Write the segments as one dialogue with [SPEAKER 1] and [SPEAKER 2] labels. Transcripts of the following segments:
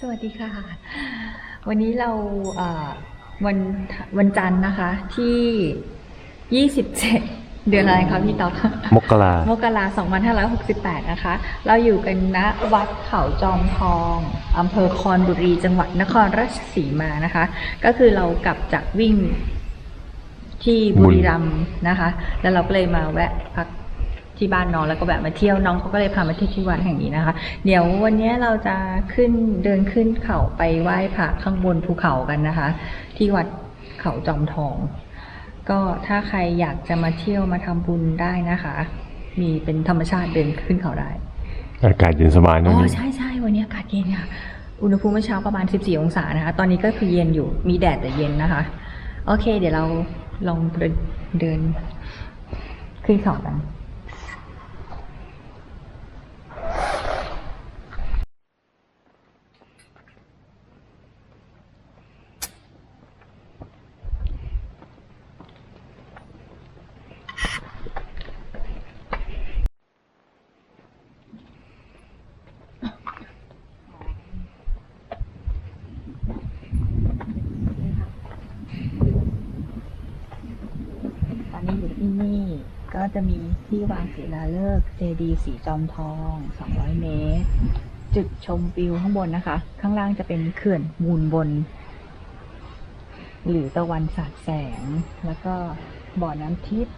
[SPEAKER 1] สวัสดีค่ะ วันนี้เราเอ่อวันวันจันทร์นะคะ ที่ 27 เดือนอะไรคะพี่ต๊อก
[SPEAKER 2] มกราม
[SPEAKER 1] กรา2568นะคะ เราอยู่กันณวัดเขาจอมทองอำเภอคอนบุรี จังหวัดนครราชสีมานะคะ ก็คือเรากลับจากวิ่งที่บุรีรัมย์นะคะ แล้วเราก็เลยมาแวะพัก ที่บ้านน้องแล้วก็แบบมาเที่ยวน้องเขาก็เลยพามาเที่ยวที่วัดแห่งนี้นะคะ เดี๋ยววันนี้เราจะขึ้นเดินขึ้นเขาไปไหว้พระข้างบนภูเขากันนะคะ ที่วัดเขาจอมทอง ก็ถ้าใครอยากจะมาเที่ยวมาทำบุญได้นะคะ มีเป็นธรรมชาติเดินขึ้นเขาได้
[SPEAKER 2] อากาศเย็นสบายตร
[SPEAKER 1] อ๋
[SPEAKER 2] ง
[SPEAKER 1] อ
[SPEAKER 2] นี้
[SPEAKER 1] ใช่ใช่วันนี้อากาศเย็นค่ะอุณหภูมิเมื่อเช้าประมาณ 14 องศานะคะ ตอนนี้ก็คือเย็นอยู่มีแดดแต่เย็นนะคะ โอเค เดี๋ยวเราลองเดินเดินขึ้นเขากัน ตอนนี้อยู่ที่นี่ก็จะมีที่วาง ศิลาฤกษ์เจดีย์สีจอมทอง 200 เมตร จุดชมวิวข้างบนนะคะ ข้างล่างจะเป็นเขื่อนมูลบน หรือตะวันสาดแสง แล้วก็บ่อน้ำทิพย์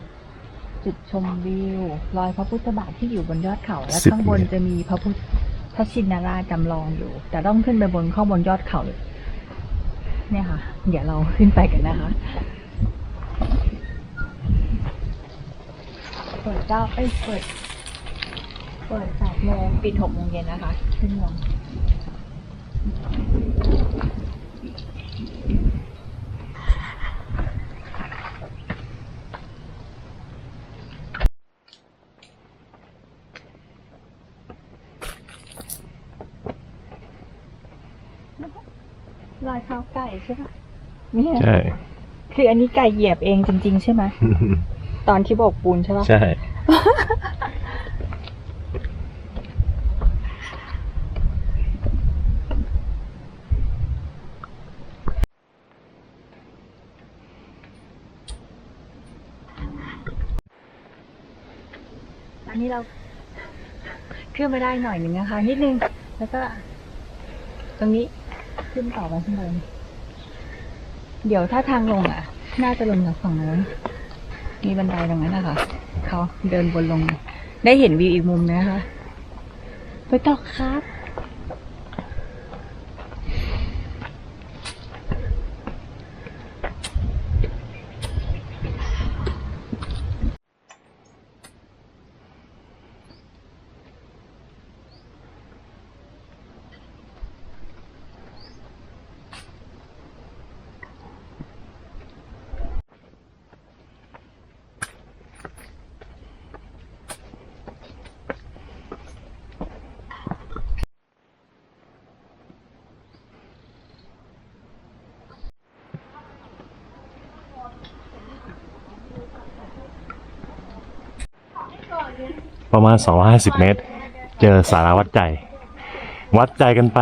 [SPEAKER 1] จุดชมวิว รอยพระพุทธบาทที่อยู่บนยอดเขา และ
[SPEAKER 2] สิบ
[SPEAKER 1] ข้างบน
[SPEAKER 2] เมตร
[SPEAKER 1] จะมีพระพุทธพระชินราชจำลองอยู่ แต่ต้องขึ้นไปบนข้างบนยอดเขาเลยเนี่ยค่ะ เดี๋ยวเราขึ้นไปกันนะคะ เปิดเก้าเอ้ยเปิด เปิดแปดโมงปิดหกโมงเย็นนะคะขึ้นลงรอยเท้าไก่ใช่ปะเนี่ย
[SPEAKER 2] ใช่
[SPEAKER 1] คืออันนี้ไก่เหยียบเองจริง ๆ ใช่ไหม ตอนที่โบกปูนใช่ปะ
[SPEAKER 2] ใช่
[SPEAKER 1] อันนี้เราขึ้นมาได้หน่อยหนึ่งนะคะ นิดนึง แล้วก็ ตรงนี้ขึ้นต่อไปข้างบนเดี๋ยวถ้าทางลงอะ น่าจะลงจากฝั่งนู้น มีบันไดตรงนั้นนะคะเขาเดินบนลง ได้เห็นวิวอีกมุมนะคะไปต่อครับ
[SPEAKER 2] ประมาณ 250 เมตร เจอสาราวัดใจ วัดใจกันไป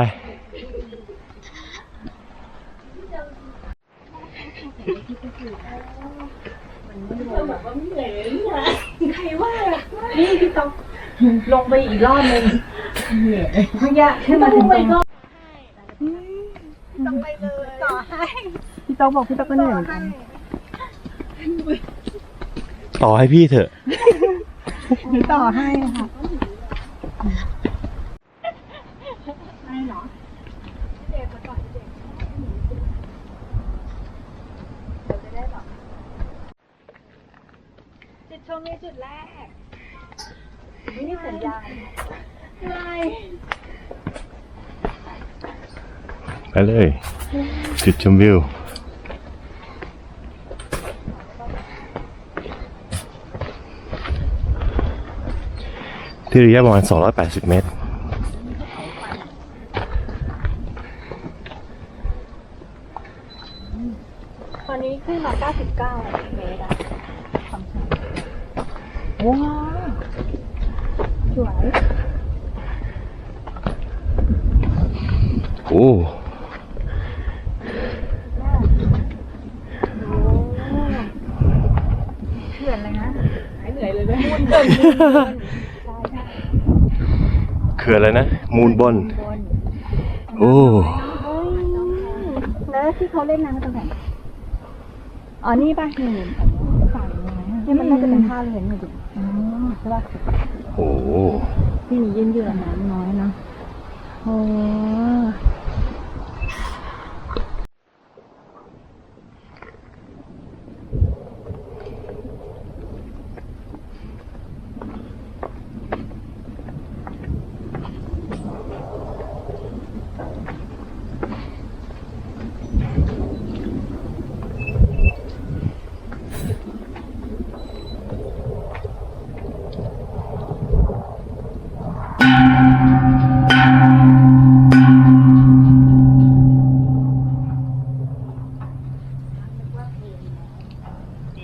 [SPEAKER 1] นี่พี่ต้องลงไปอีกรอบหนึงเมื่อกี้ขึ้นมาถึงตรง ต้องไปเลยต่อให้พี่ต้องบอกพี่ต้องก็เหนื่อยเหมือนกัน
[SPEAKER 2] ต่อให้พี่เถอะ
[SPEAKER 1] ต่อให้ค่ะจุดชมวิวจุดแรก นี่สัญญาณ
[SPEAKER 2] ไปเลย จุดชมวิว ที่ระยะประมาณ 280 เมตร
[SPEAKER 1] ตอนนี้ขึ้นมา 99 เมตรอะความสูงว้าวสวย
[SPEAKER 2] โอ้ คืออะไรนะ มูนบนโอ้
[SPEAKER 1] แล้วที่เขาเล่นน้ำตรงไหนอ๋อนี่ป่ะหนึ่งฝั่งนี่มันน่าจะเป็นท่าเรือนี่ดิอ๋อใช่ป่ะ
[SPEAKER 2] โอ้
[SPEAKER 1] ที่มียืนเยือนน้ำน้อยเนาะโอ้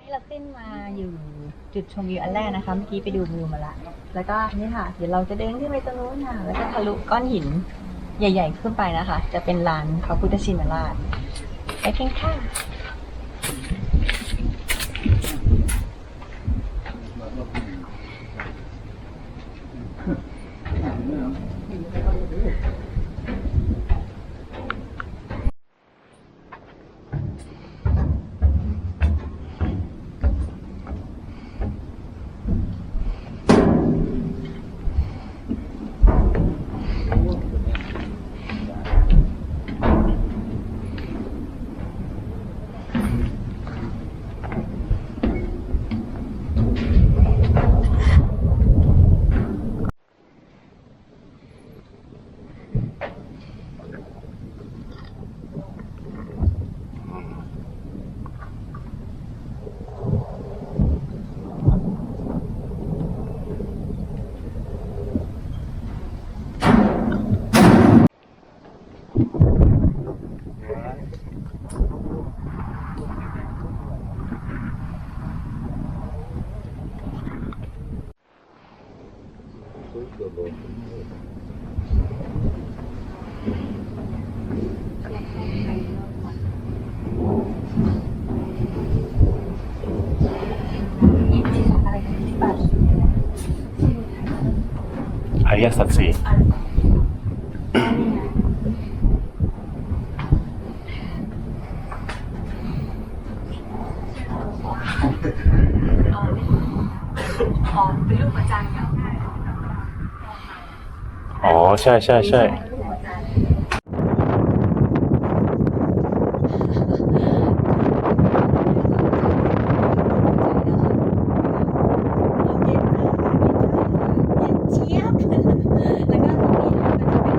[SPEAKER 1] นี่เราขึ้นมาอยู่จุด ชมวิวอันแรกนะคะ เมื่อกี้ไปดูวิวมาละ แล้วก็นี่ค่ะ เดี๋ยวเราจะเดินขึ้นไปตรงนู้นค่ะ แล้วก็ทะลุก้อนหินใหญ่ ๆ ขึ้นไปนะคะ จะเป็นลานพระพุทธชินราชไปเพียงค่ะ อะไรกันที่ปัด
[SPEAKER 2] อริยสัจสี่
[SPEAKER 1] อ๋อเป็นรูปหัวใจเหรอ
[SPEAKER 2] อ๋อ ใช่ใช่ใช่
[SPEAKER 1] เจี๊ยบแล้วก็ตรงนี้นะคะก็จะเป็น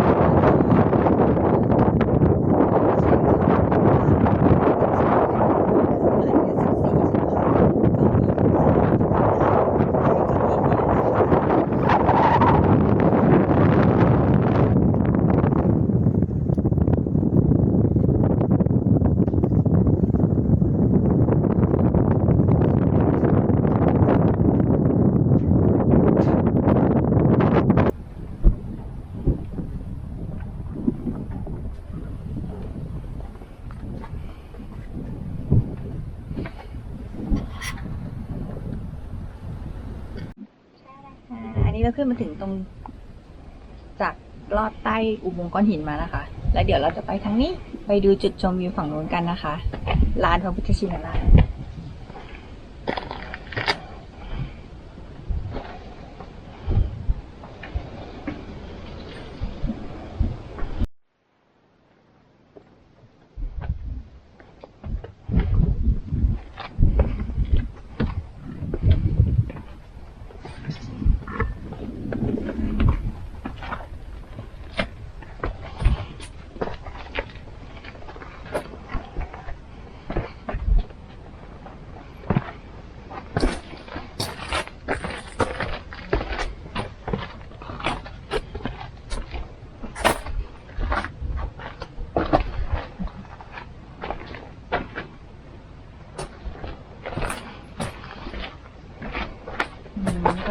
[SPEAKER 1] อันนี้เราขึ้น มาถึงตรง จากลอดใต้อุโมงค์ก้อนหินมานะคะ แล้วเดี๋ยวเราจะไปทางนี้ไปดูจุดชมวิวฝั่งโน้นกันนะคะลานพระพุทธชินราช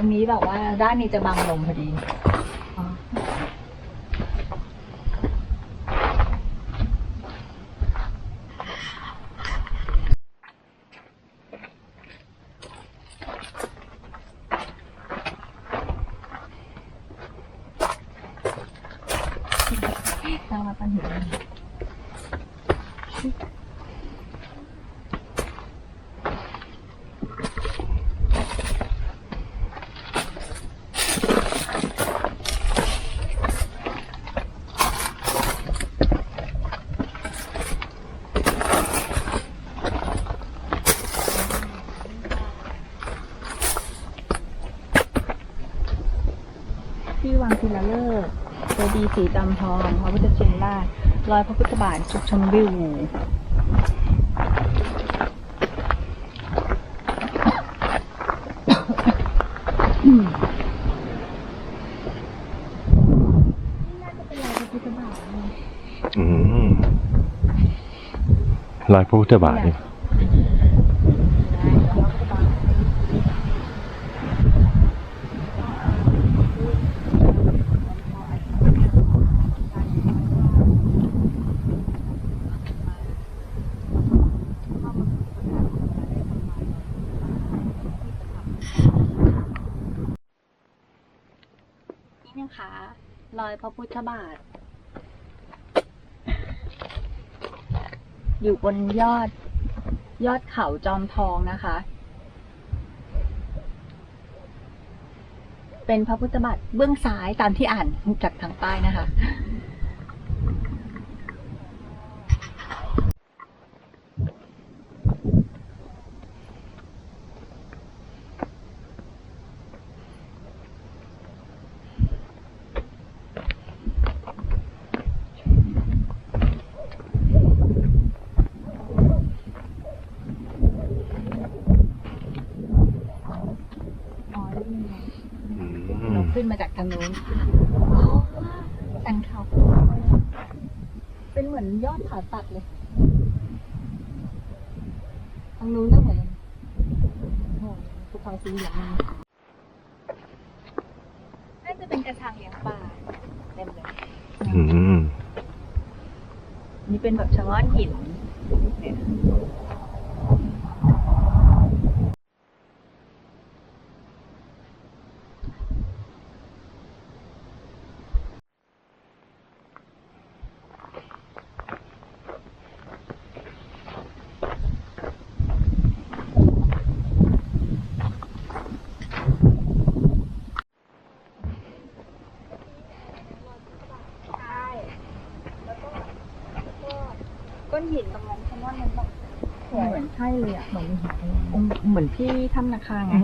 [SPEAKER 1] รงนี้แบบว่าด้านนี้จะบังลมพอดีอ๋อตั้งมาปันหิน ทิลาฤกษ์เจดีย์สีจำทองพระพุทธชินราชรอยพระพุทธบาทจุดชมวิว
[SPEAKER 2] อืมรอยพระพุทธบาทนี่
[SPEAKER 1] นี่นะคะรอยพระพุทธบาท อยู่บ นยอด ยอดเขาจอมทองนะคะ เป็นพระพุทธบาทเบื้องซ้ายตามที่อ่านจากทางป้ายนะคะ อ๋อได้ยินไหม
[SPEAKER 2] อื
[SPEAKER 1] เรา
[SPEAKER 2] ม
[SPEAKER 1] ขึ้นมาจากทางนู้นสันเขาเป็นเหมือนยอดผาตัดเลย ทางนู้นก็เหมือนโอ้โหภูเขาสีเหลืองมันน่าจะเป็นกระชังเลี้ยงปลาเต็มเลย
[SPEAKER 2] อืม
[SPEAKER 1] นี่เป็นแบบชะง่อนหินเนี่ยก้ อนหินตรงนั้นชะง่อนมันแบบเหมือนใช่เลยอะเหมือนเหมือนที่ถ้ำนาคาไง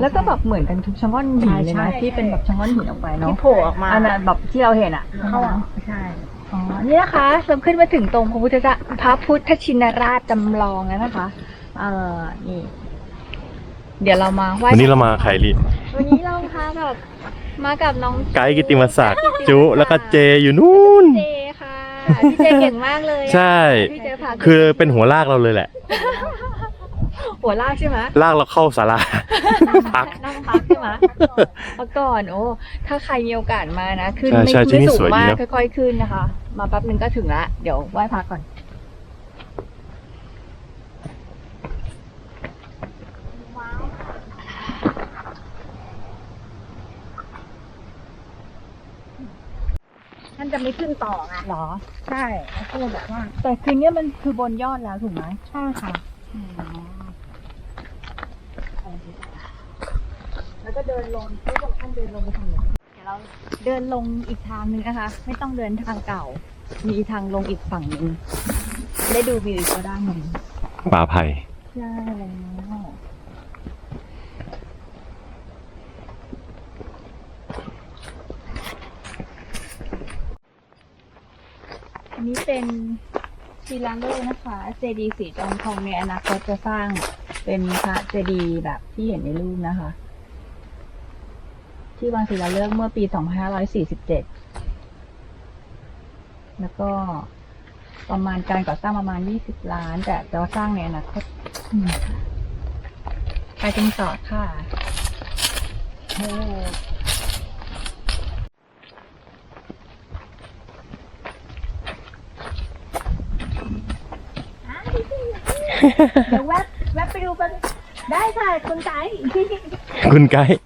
[SPEAKER 1] แล้วก็แบบเหมือนกันทุกชะง่อนหินเลย
[SPEAKER 3] ใช่
[SPEAKER 1] นะ
[SPEAKER 3] ใช่
[SPEAKER 1] ที่เป็นแบบชะง่อนหินออกไปเนาะ
[SPEAKER 3] ที่โผล่ออกมา
[SPEAKER 1] อันนั้นแบบที่เราเห็นอะ
[SPEAKER 3] เข้าใช่
[SPEAKER 1] อ๋อนี่นะคะเราขึ้นมาถึงตรงพระพุทธเจ้าพระพุทธชินราชจำลองแล้วนะคะ เอ่อนี่เดี๋ยวเรามาไหว้
[SPEAKER 2] วันนี้เรามาไคลิ
[SPEAKER 1] วันนี้เราค่ะกับมากับน้อง
[SPEAKER 2] ไกด์กิตติมศักดิ์จุแล้วก็เจอยู่นู่น
[SPEAKER 1] เจค่ะ พี่เจเก่งมากเลยอะ
[SPEAKER 2] ใช่
[SPEAKER 1] พี่เจพา
[SPEAKER 2] คือเป็นหัวลากเราเลยแหละ
[SPEAKER 1] หัวลากใช่ไหม
[SPEAKER 2] ลากเราเข้าศาลา พัก
[SPEAKER 1] นั่งพักใช่ไหมเมื่อก่อนโอ้ถ้าใครมีโอกาสมานะขึ้น
[SPEAKER 2] ใช่
[SPEAKER 1] ไม่
[SPEAKER 2] ใช่ที่
[SPEAKER 1] ไม่
[SPEAKER 2] นี่
[SPEAKER 1] สู
[SPEAKER 2] ส
[SPEAKER 1] ง
[SPEAKER 2] วยดี
[SPEAKER 1] มาก
[SPEAKER 2] เนอะ
[SPEAKER 1] ค่อยๆขึ้นนะคะ มาแป๊บนึงก็ถึงละเดี๋ยวไหว้พระก่อน
[SPEAKER 3] จะไม่ขึ้นต่อไง
[SPEAKER 1] หรอ
[SPEAKER 3] ใช่แล้วก็เลยบอกว่า
[SPEAKER 1] แต่คืนนี้มันคือบนยอดแล้วถูกไหม
[SPEAKER 3] ใช่ค่ะ
[SPEAKER 1] แล้วก็เดินลงทุกคนท่านเดินลงไปทางไหนเดี๋ยวเราเดินลงอีกทางหนึงนะคะ ไม่ต้องเดินทางเก่า มีทางลงอีกฝั่งหนึ่งได้ดูวิวอีกก็ได้านหนึ่ง
[SPEAKER 2] ป่าไผ่
[SPEAKER 1] ใช่แล้ว อันนี้เป็นศิลาฤกษ์นะคะ เจดีสีจอมทองในอนาคตจะสร้างเป็นพระเจดีแบบที่เห็นในรูปนะคะ ที่วังศิลาฤกษ์เมื่อปี 2547 แล้วก็ประมาณการก่อสร้างประมาณ 20 ล้าน แต่จะสร้างในอนาคตไปกันต่อค่ะอะพี่พี่ เดี๋ยวแวบแวบไปดูไปได้ค่ะคุณไก่
[SPEAKER 2] คุณไกด์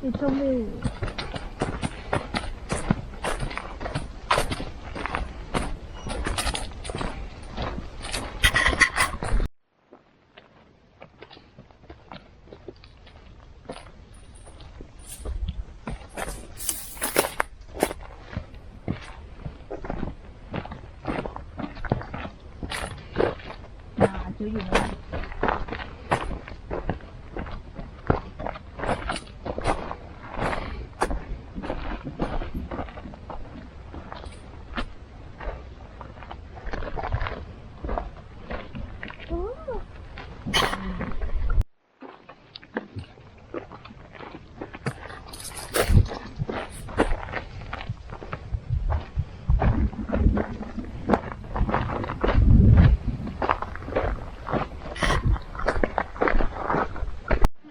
[SPEAKER 1] จุดชมวิว
[SPEAKER 3] อ่าจูอยู่นะ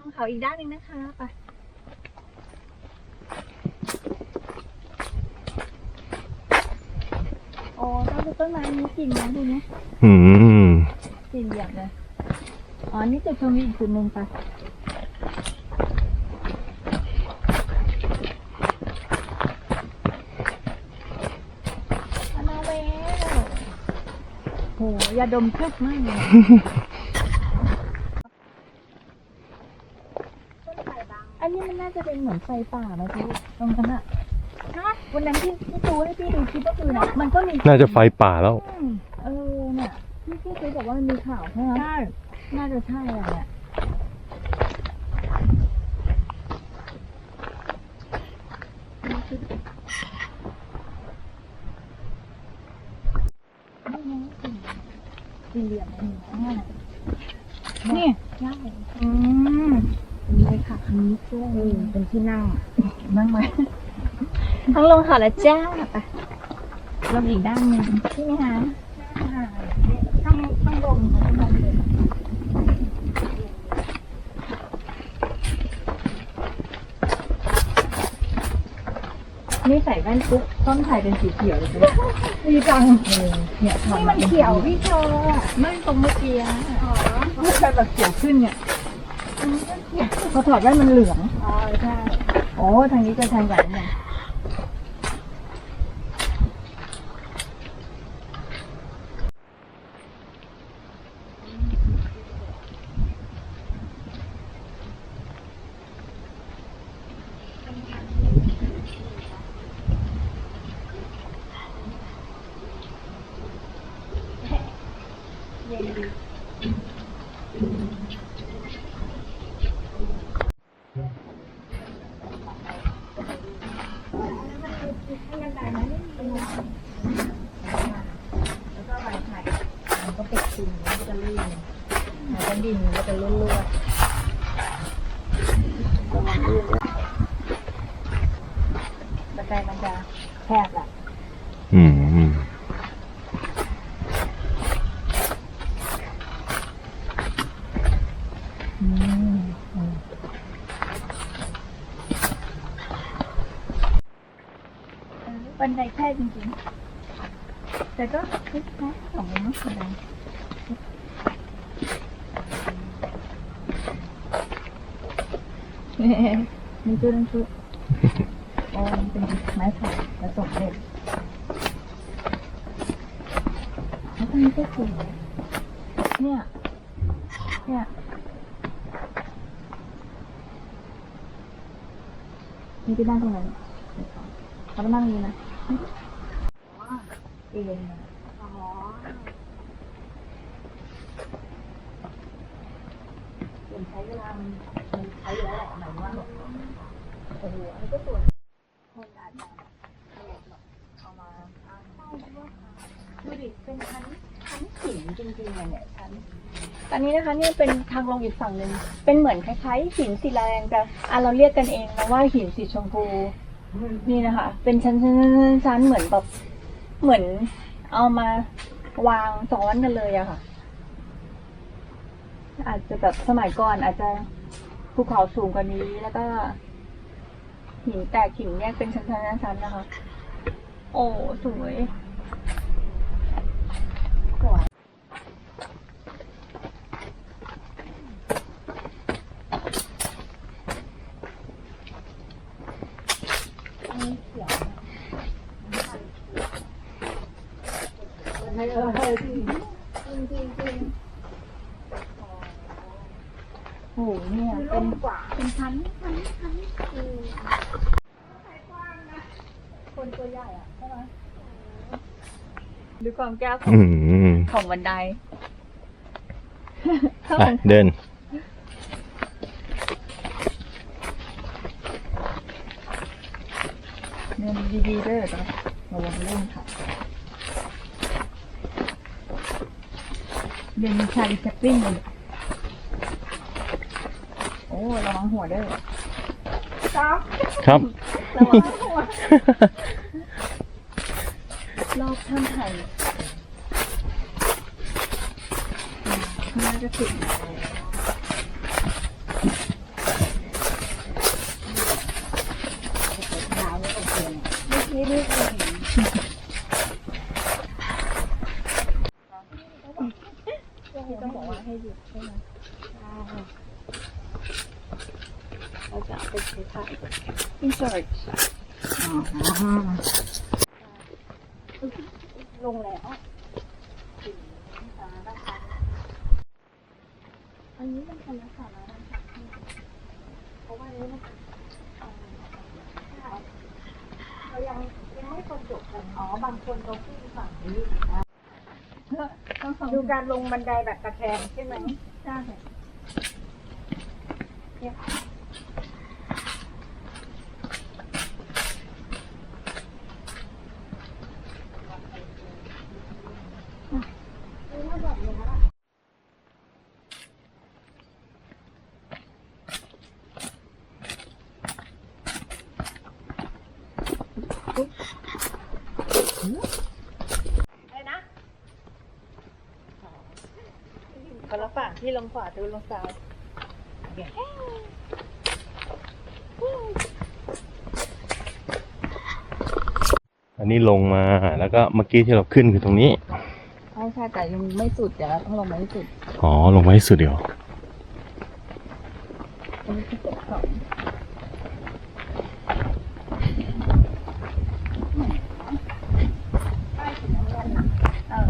[SPEAKER 1] ลง เขาอีกด้านหนึ่งนะคะไปโอ้ต้นต้นไม้มีกิ่งนะดูนี่
[SPEAKER 2] อืม
[SPEAKER 1] กิ่งเหยียบเลยอ๋อนี่จุดชมวิวอีกจุดหนึ่งไปอนาเวลโหยาดมพึกมากเลย อันนี้มันน่า จะเป็นเหมือนไฟป่าไหมพี่ตรงนั้นอะวันนั้นที่ที่ตูให้พี่ดูคลิปก็คือนะมันก็มี
[SPEAKER 2] น่าจะไฟป่าแล้ว
[SPEAKER 1] อืมเออเนี่ยที่พี่ตูบอกว่ามันมีข่าวใช่ไหมใช่น่าจะใช่อะเนี่ยสี่เหลี่ยมนี่ใช่อืมเป็น เลยค่ะคันนี้ด้วยเป็นที่นั่งนั่งไหมทั้งลงเขาแล้วจ้าไปลงอีกด้านหนึ่งใช่ไหมคะต้องต้องลงต้องลงเลยนี่ใส่แว่นปุ๊บต้นไผ่เป็นสีเขียวเลยดีจังเนี่ยนี่มันเขียวพี่โชไม่ตรงเมื่อกี้อ๋อมันเป็นแบบเขียวขึ้นเนี่ย พอถอดแว่นมันเหลือง อ๋อใช่ โอ้ทางนี้จะแทนกว่านี้เนี่ยแล้วก็ใบไผ่มันก็ปิดคุมมันก็จะลื่นแล้วก็ดินมันก็จะลื่นๆระวังลื่นด้วยบันไดมันจะแคบแหละ
[SPEAKER 2] อืม
[SPEAKER 1] เออบั นไดแคบจริงๆ แต่ก็คล้ายๆของมันบันไดมีจุดนึงคือโอ้มันเป็นไม้ไผ่ผสมเหล็กแล้วตรงนี้ก็คือเนี่ย เนี่ยนี่ไปนั่งตรงนั้นเขาไปนั่งตรงนี้นะ เอ็นอ๋อเป็นใช้เวลามันใช้เยอะแหละหมายว่าแบบโอ้โหอันนี้ก็สวยคนอาจจะเอามาอ้างดูดิเป็นชั้นชั้นหินจริงๆอะเนี่ยชั้นตอนนี้นะคะนี่เป็นทางลงอีกฝั่งหนึ่งเป็นเหมือนคล้ายๆหินศิลาแรงแต่อะเราเรียกกันเองนะว่าหินสีชมพู นี่นะคะ เป็นชั้นๆชั้นๆเหมือนแบบเหมือนเอามาวางซ้อนกันเลยอะค่ะ อาจจะแบบสมัยก่อนอาจจะภูเขาสูงกว่านี้แล้วก็หินแตกหินแยกเป็นชั้นๆชั้นๆนะคะ โอ้สวยสวย โอ้โหเนี่ยเป็นกว่าเป็นชั้นชั้นชั้นคนตัวใหญ่อะใช่ไหมดูความแก้วของ
[SPEAKER 2] อืม
[SPEAKER 1] ของบันได
[SPEAKER 2] อะเดิน
[SPEAKER 1] เดินดีๆด้วยเหรอจ๊ะระวังลื่นค่ะ เดินชาลิแชปปิ้งเลย ระวังหัวด้วย
[SPEAKER 2] ครับ
[SPEAKER 1] ระวังหัวรอบท่านไทยน่าจะถึงต้องบอกว่าให้หยุดใช่ไหม เราจะเอาไปใช้ถ่าย insert ลงแล้วอันนี้เป็นคณะสาระนะคะเพราะว่านี้มันเรายังยังไม่คนจบกันอ๋อบางคนเขาขึ้นฝั่งนี้ดูการลงบันไดแบบตะแคงใช่ไหมใช่เนี่ย คนละฝั่งที่ลงขวาดูลงซ้าย
[SPEAKER 2] อันนี้ลงมาแล้วก็เมื่อกี้ที่เราขึ้นคือตรงนี้
[SPEAKER 1] ใช่ใช่แต่ยังไม่สุดเดี๋ยวเราต้องลงมาให้สุด
[SPEAKER 2] อ๋อ ลงมาให้สุดเดียว
[SPEAKER 1] อันนี้คือเจ็ดสองเออ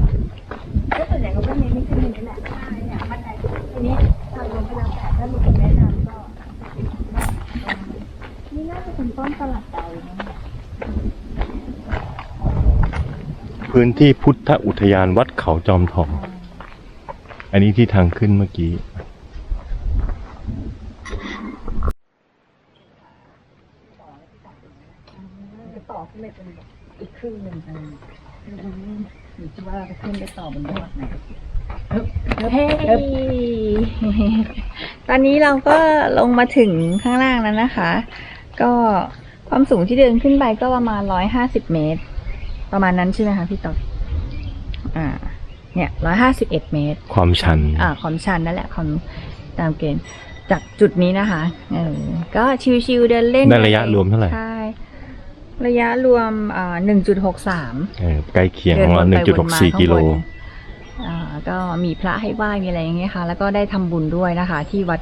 [SPEAKER 1] ก็ส่วนใหญ่ก็ไม่เน้นไม่ขึ้นนี่แหละใช่เนี่ยบันไดทีนี้ทางลงก็แล้วแต่ถ้ามีคนแนะนำก็ นี่น่าจะเป็นต้นตลาดเตานะ
[SPEAKER 2] พื้นที่พุทธอุทยานวัดเขาจอมทอง อันนี้ที่ทางขึ้นเมื่อกี้
[SPEAKER 1] จะต่อขึ้นไปเป็นแบบอีกครึ่งหนึ่งอะไรอยู่ที่ว่าจะขึ้นไปต่อบนยอดไหนเฮ้ตอนนี้เราก็ลงมาถึงข้างล่างแล้วนะคะ ก็ความสูงที่เดินขึ้นไปก็ประมาณร้อยห้าสิบเมตร ประมาณนั้นใช่ไหมคะพี่ต๊อกอ่า เนี่ยร้อยห้าสิบเอ็ดเมตร
[SPEAKER 2] ความชัน
[SPEAKER 1] อ่า ความชันนั่นแหละความตามเกณฑ์จากจุดนี้นะคะเออก็ชิวๆเดินเล่น
[SPEAKER 2] ได้ระยะรวมเท่าไหร่
[SPEAKER 1] ใช่ระยะรวมอ่าหนึ่งจุดหกสาม
[SPEAKER 2] เออใกล้เคียงของเราหนึ่งจุดหกสี่กิโล
[SPEAKER 1] อ่าก็มีพระให้ไหว้มีอะไรอย่างเงี้ยค่ะ แล้วก็ได้ทำบุญด้วยนะคะ ที่วัด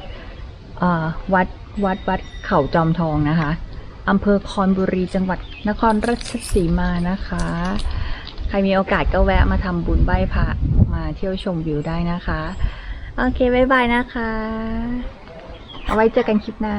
[SPEAKER 1] อ่าวัดวัดวัดเขาจอมทองนะคะ อำเภอคอนบุรีจังหวัดนครราชสีมานะคะ ใครมีโอกาสก็แวะมาทำบุญไหว้พระมาเที่ยวชมวิวได้นะคะ โอเค บ๊ายบายนะคะ เอาไว้เจอกันคลิปหน้า